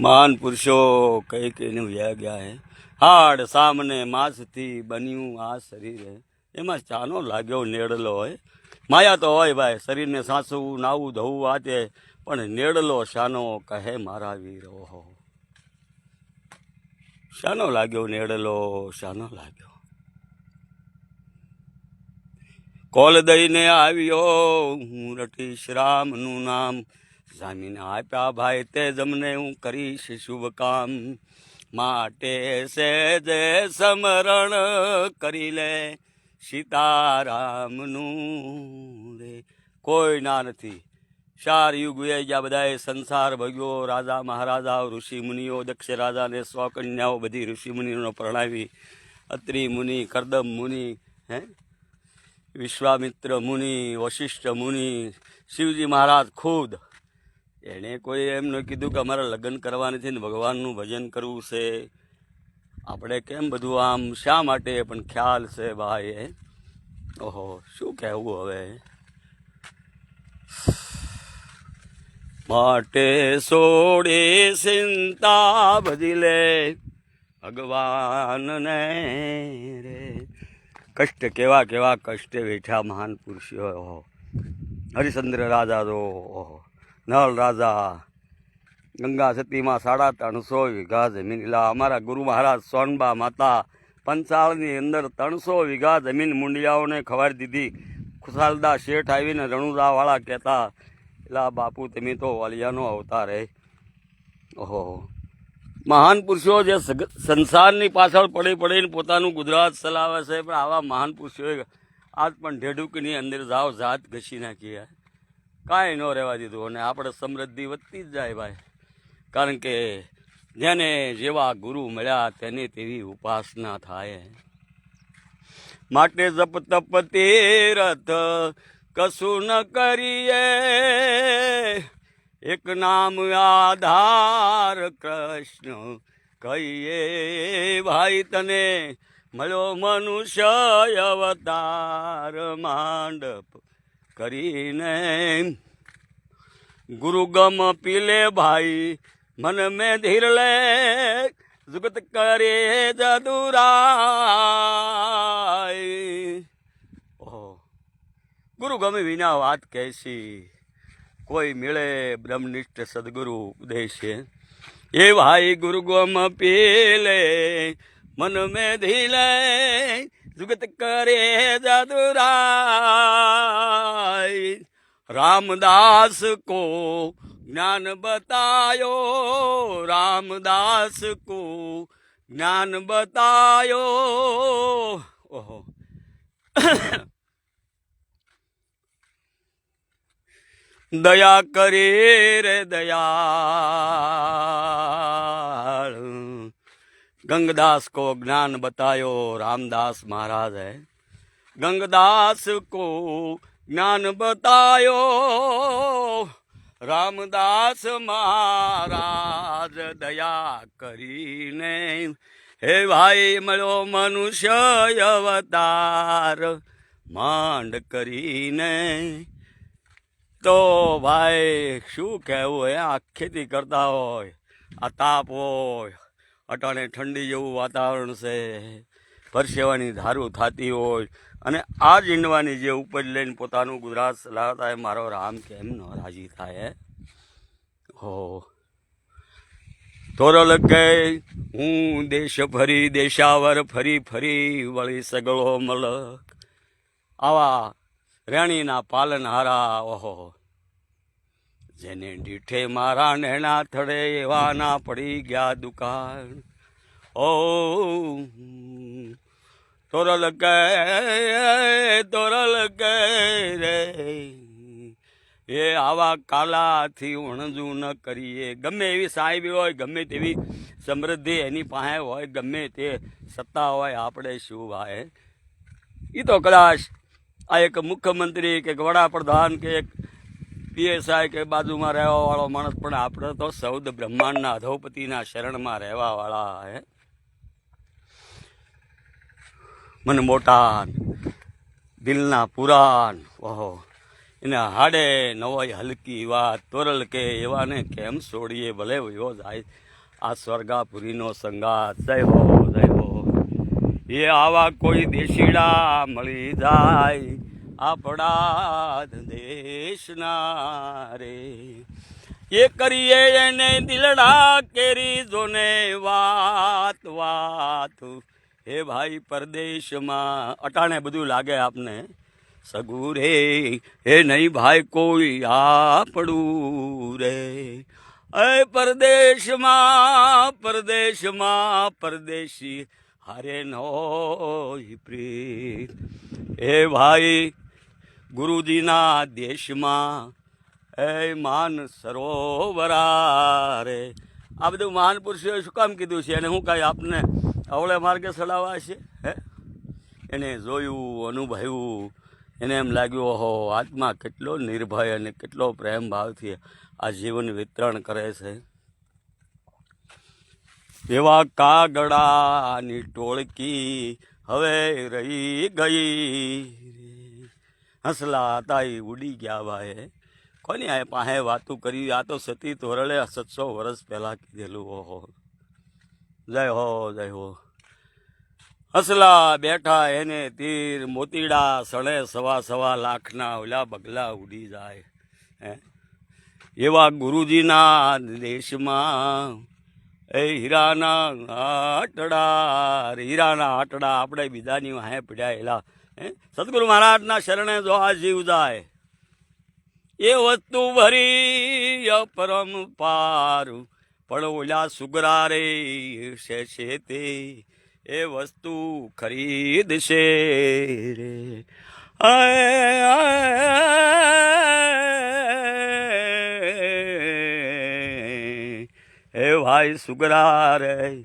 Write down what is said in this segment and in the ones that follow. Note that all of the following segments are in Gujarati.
મહાન પુરુષો કઈ કહીને વ્યા ગયા હે. હાડ સામને માસથી બન્યું આ શરીર હે. એમાં ચાનો લાગ્યો નેડલો હોય માયા તો હોય ભાઈ, શરીરને સાસવું, નાવું, ધોવું આતે પણ નેડલો શાનો કહે મારા વીરો શાનો લાગ્યો નેડલો, શાનો લાગ્યો. કોલ દઈને આવ્યો હું રટીશ રામનું નામ. જામીને આપ્યા ભાઈ તે જમને હું કરીશ શુભ કામ માટે સેજે સમરણ કરી લે સીતારામનું રે. કોઈ ના નથી. ચાર યુગ વ્યાઈ ગયા બધાએ સંસાર ભગ્યો રાજા મહારાજા ઋષિ, મુનિઓ, દક્ષ રાજાને સો કન્યાઓ બધી ઋષિ મુનિઓને પ્રણાવી. અત્રિ મુનિ, કરદમ મુનિ, હે? વિશ્વામિત્ર મુનિ, વશિષ્ઠ મુનિ, શિવજી મહારાજ ખુદ એણે કોઈ એમ ન કીધું કે અમારે લગ્ન કરવા નથી ને ભગવાનનું ભજન કરવું છે. આપણે કેમ બધું આમ શા માટે પણ ખ્યાલ છે ભાઈ એ ઓહો, શું કહેવું હવે? માટે સોડે ચિંતા બધી લે ભગવાનને રે. કષ્ટ કેવા કેવા કષ્ટે વેઠ્યા મહાન પુરુષો. ઓહો હરિશ્ચંદ્ર રાજા તો, ઓહો. નળ રાજા. ગંગા સતીમાં સાડા ત્રણસો વીઘા જમીન. એટલે અમારા ગુરુ મહારાજ સોનબા માતા પંચાળની અંદર ત્રણસો વીઘા જમીન મુંડિયાઓને ખવાડી દીધી. ખુશાલદા શેઠ આવીને રણુદાવાળા કહેતા એટલે બાપુ, તમે તો વાલિયાનો અવતાર હે. ઓહો. મહાન પુરુષો જે સંસારની પાછળ પડી પડીને પોતાનું ગુજરાત ચલાવે છે, પણ આવા મહાન પુરુષોએ આજ પણ ઢેઢુકની અંદર જાઓ જાત ઘસી નાખી. કાંઈ ન રહેવા દીધું અને આપણે સમૃદ્ધિ વધતી જ જાય ભાઈ. કારણ કે જેને જેવા ગુરુ મળ્યા તેને તેવી ઉપાસના થાય. માટે જપ તપ તીરથ કશું ન કરીએ. એક નામ આધાર કૃષ્ણ કહીએ, ભાઈ, તને મળ્યો મનુષ્ય અવતાર માંડપ કરીને ગુરુગમ પીલે ભાઈ, મન મેં ધીર લે, જુગત કરે જદુરાય. ઓહો. ગુરુ ગમે વિના વાત કહેશી, કોઈ મળે બ્રહ્મનિષ્ઠ સદગુરુ ઉપદેશે એ ભાઈ ગુરુ ગમ પીલે, મન મેં ધીલે જુગત કરે જાદુરાય, રામદાસ કો જ્ઞાન બતાયો, રામદાસ કો જ્ઞાન બતાયો. ઓહો. દયા કરે રે દયા गंगदास को ज्ञान बतायो रामदास महाराज है गंगदास को ज्ञान बतायो રામદાસ મહારાજ દયા કરીને હે ભાઈ મળ્યો મનુષ્ય અવતાર માંડ કરીને તો ભાઈ શું કહેવું હે આ ખેતી કરતા હોય આ તાપ હોય અટાણે ઠંડી જેવું વાતાવરણ છે. પરસેવાની ધારું થતી હોય અને આ જ ઈંડવાની જે ઉપજ લઈને પોતાનું ગુજરાત ચલાવતા હોય મારો રામ કેમ ન રાજી થાય, હે? તોરલ કે હું દેશ ફરી દેશાવર ફરી ફરી વળી સગળો મલક. આવા રેણીના પાલનહારા, ઓહો. જેને ડીઠે મારા નેણા થડે એવા ના પડી ગયા દુકાન. ઓ તોરલ કે તોરલ કે રે. એ આવા કાલાથી ઉણજું ન કરીએ. ગમે એવી સાહેબી હોય, ગમે તેવી સમૃદ્ધિ એની પાસે હોય, ગમે તે સત્તા હોય, આપણે શું ભાઈ? એ તો કદાચ આ એક મુખ્યમંત્રી કે વડાપ્રધાન કે એક પીએસઆઈ કે બાજુમાં રહેવાવાળો માણસ, પણ આપણે તો સૌદ બ્રહ્માંડના અધોપતિના શરણમાં રહેવાવાળા હે. મન મોટાન, દિલના પુરાણ, ઓહો. એને હાડે નવાઈ હલકી વાત, તોરલ કે એવાને કેમ છોડીએ, ભલે વયો જાય આ સ્વર્ગાપુરીનો સંગાત જય હો જય હો. એ આવા કોઈ દેશીડા મળી જાય. આપણા દેશના રે. એ કરીએ એને દિલડા કેરી જોને વાત વાત. હે ભાઈ, પરદેશમાં અટાણે બધું લાગે આપને. સગું રે, હે નહીં ભાઈ, કોઈ આપડું રે. એ પરદેશમાં પરદેશમાં પરદેશી, હારે નો પ્રીત. હે ભાઈ ગુરુજીના દેશમાં એ માન સરોવરા રે આ બધું મહાન પુરુષોએ શું કામ કીધું છે? અને હું કાંઈ આપને અવળે માર્ગે સડાવવા છે? હે? એને જોયું, અનુભવ્યું. એને એમ લાગ્યું, ઓહો, આત્મા કેટલો નિર્ભય અને કેટલો પ્રેમ ભાવથી આ જીવન વિતરણ કરે છે. એવા કાગડાની ટોળકી હવે રહી ગઈ. હસલા હતા, એ ઉડી ગયા ભાઈ કોની આ પાસે વાતું કરી આ તો સતી ધોરણે સત્સો વર્ષ પહેલાં કીધેલું, ઓહો. જય હો જય હો. હસલા બેઠા એને તીર મોતીડા સણે સવા સવા લાખના ઓલા બગલા ઉડી જાય. હે? એવા ગુરુજીના દેશમાં એ હીરાના આટડા હીરાના આટડા આપણે બીજાની વાહે પીડાયેલા સદગુરુ મહારાજના શરણે જો આ જીવ જાય, એ વસ્તુ ભરી પરમ પારું. પણ ઓલા સુગરા રે છે છે તે, એ વસ્તુ ખરીદશે રે. હે ભાઈ સુગરા રે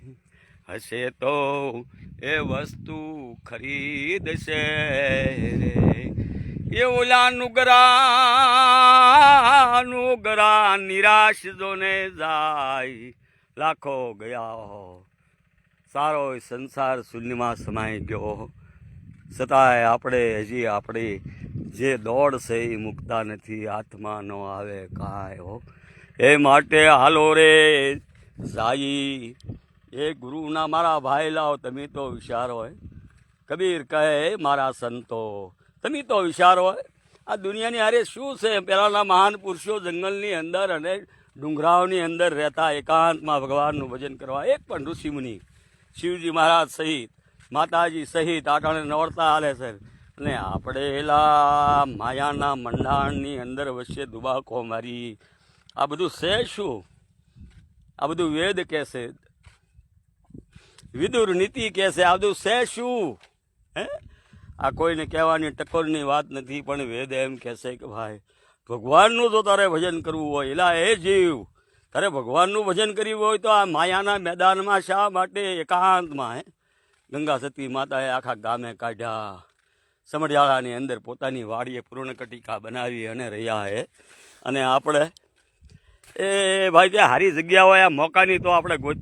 હશે તો એ વસ્તુ ખરીદશે રે. ઓલા નુગરા નુગરા નિરાશ જોને જાય. લાખો ગયા. સારો સંસાર શૂન્યમાં સમાઈ ગયો. છતાંય આપણે હજી આપણી જે દોડ છે એ મૂકતા નથી. હાથમાં ન આવે કાંઈ હો. એ માટે હાલો રે સાઈ એ ગુરુના મારા ભાઈ લાવ, તમે તો હોશિયાર હોય. કબીર કહે મારા સંતો, તમે તો હોશિયાર હોય. આ દુનિયાની હારે શું છે? પહેલાંના મહાન પુરુષો જંગલની અંદર અને ડુંગરાઓની અંદર રહેતા એકાંતમાં ભગવાનનું ભજન કરવા. એક પણ ઋષિમુનિ શિવજી મહારાજ સહિત, માતાજી સહિત આટાણે નવડતા હાલે છે. અને આપણે એલા માયાના મંડાણની અંદર વચ્ચે દુબાકો મારી. આ બધું છે શું? આ બધું વેદ કહેશે વિદુર નીતિ કહેશે આ બધું છે શું? હે? આ કોઈને કહેવાની ટકોરની વાત નથી, પણ વેદ એમ કહેશે કે, ભાઈ, ભગવાનનું જો તારે ભજન કરવું હોય એલા એ જીવ. તારે ભગવાનનું ભજન કરવું હોય તો આ માયાના મેદાનમાં શા માટે એકાંતમાં, હે? ગંગા સતી માતાએ આખા ગામે કાઢ્યા. સમરજાળાની અંદર પોતાની વાડીએ પૂર્ણકટિકા બનાવી અને રહ્યા, હે? અને આપણે, એ ભાઈ, ત્યાં સારી જગ્યા હોય, આ મોકાની તો આપણે ગોત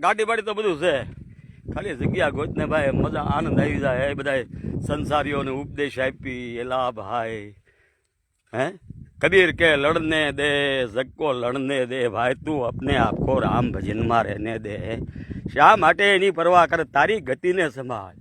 ગાડી બાડી તો બધું છે. ખાલી જગ્યા ગોતને ભાઈ, મજા, આનંદ આવી જાય. એ બધા સંસારીઓને ઉપદેશ આપી એલા ભાઈ હે? કબીર કે, લડને દે જગકો લડને દે, ભાઈ, તું અપને આખો રામ ભજનમાં રહેને દે. શા માટે એની પરવા કરે? તારી ગતિને સંભાળ.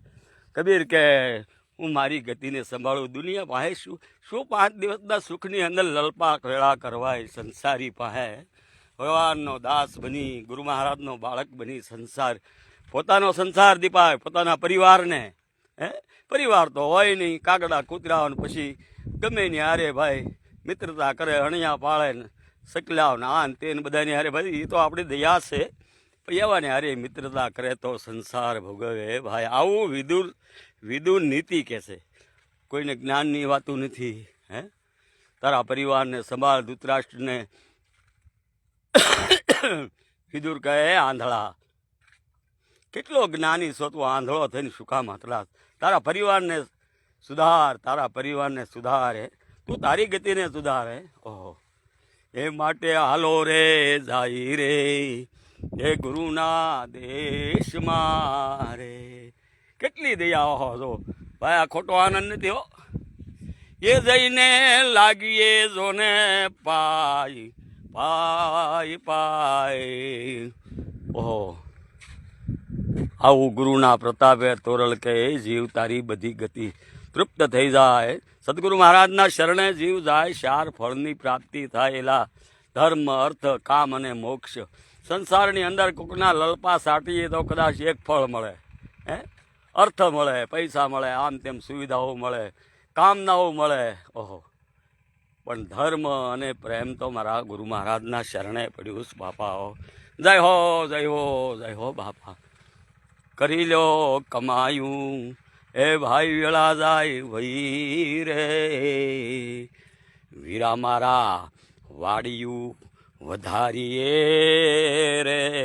કબીર કે, હું મારી ગતિને સંભાળું. દુનિયા પાસે શું? શું પાંચ દિવસના સુખની અંદર લલપાક વેળા કરવાય સંસારી પાસે? ભગવાનનો દાસ બની, ગુરુ મહારાજનો બાળક બની સંસાર. પોતાનો સંસાર દીપાય, પોતાના પરિવારને, હે? પરિવાર તો હોય નહીં, કાગડા કૂતરાઓને પછી ગમે ને હારે ભાઈ, મિત્રતા કરે અણિયા પાળે ને સકલાવ ને આન તે ને બધાની હારે ભાઈ એ તો આપણી દયા છે. એવાને હારે મિત્રતા કરે તો સંસાર ભોગવે. ભાઈ, આવું વિદુર વિદુર નીતિ કહેશે કોઈને જ્ઞાનની વાતું નથી, હે? તારા પરિવારને સંભાળ, ધૃતરાષ્ટ્રને વિદુર કહે આંધળા, કેટલો જ્ઞાની છો તું? આંધળો થઈને સુખા માતલા તારા પરિવારને સુધાર, તારા પરિવારને સુધારે તું તારી ગતિને સુધારે ઓહો. એ માટે હાલો રે, જાય રે. એ ગુરુના દેશમાં રે. કેટલી દયા હો જો. ભાઈ, આ ખોટો આનંદ નથી, હો. એ જઈને લાગીએ, જોને પાય પાય પાય. ઓહો. આવું ગુરુના પ્રતાપે તોરલ કે એ જીવ, તારી બધી ગતિ તૃપ્ત થઈ જાય. સદગુરુ મહારાજના શરણે જીવ જાય, ચાર ફળની પ્રાપ્તિ થયેલા ધર્મ, અર્થ, કામ અને મોક્ષ. સંસારની અંદર કોકના લલપા સાટીએ તો કદાચ એક ફળ મળે, હે? અર્થ મળે, પૈસા મળે, આમ તેમ સુવિધાઓ મળે, કામનાઓ મળે. ઓહો. પણ ધર્મ અને પ્રેમ તો મારા ગુરુ મહારાજના શરણે પડ્યું છે, બાપાઓ. જય હો જય હો જય હો, બાપા. કરી લો કમાયું. એ ભાઈ વેળા જાય વઈ રે. વીરા મારા વાડિયું વધારીએ રે.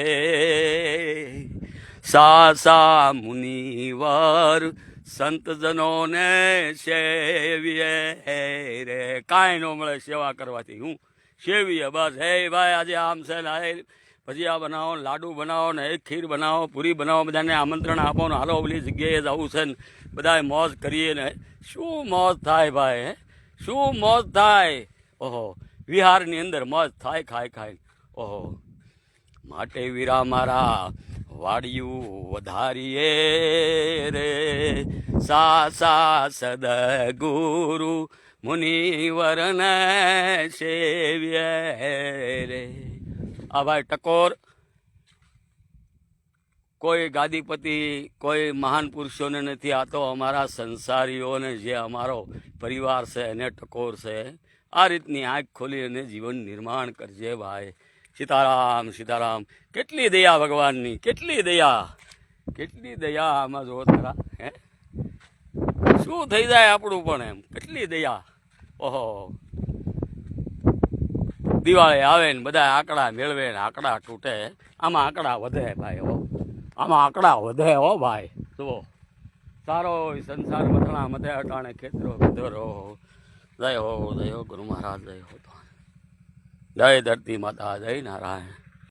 સા સા મુનિવર સંતજનોને સેવીએ રે. કાંઈ ન મળે સેવા કરવાથી. હું સેવીએ બસ. હે ભાઈ, આજે આમ છે ને પછી ભજીયા બનાવો, લાડુ બનાવો ને ખીર બનાવો, પૂરી બનાવો, બધાને આમંત્રણ આપો ને હાલો ઓલી જગ્યાએ જવું છે ને બધાએ મોજ કરીએ ને. શું મોજ થાય ભાઈ, હે? શું મોજ થાય? ઓહો, વિહારની અંદર મોજ થાય, ખાય ખાય. ઓહો, માટે વીરા મારા વાડિયું વધારીએ રે. સા સા સદગુરુ મુનિવરને સેવ્ય રે. આ ભાઈ ટકોર. કોઈ ગાદીપતિ, કોઈ મહાન પુરુષોને નથી, આ તો અમારા સંસારીઓને જે અમારો પરિવાર છે, એને ટકોર છે. આ રીતની આંખ ખોલી અને જીવન નિર્માણ કરજે ભાઈ. સીતારામ સીતારામ. કેટલી દયા ભગવાનની, કેટલી દયા કેટલી દયા આમાં જો તારા, હે? શું થઈ જાય આપણું પણ એમ? કેટલી દયા? ઓહો. દિવાળી આવે ને બધા આંકડા મેળવે ને આંકડા તૂટે. આમાં આંકડા વધે ભાઈ, હો. આમાં આંકડા વધે, હો ભાઈ. જુઓ. સારો સંસાર મથણા મથે અટાણે ખેતરો. ધરો જય હો જય હો, ગુરુ મહારાજ, જય હો. જય ધરતી માતા જય નારાયણ.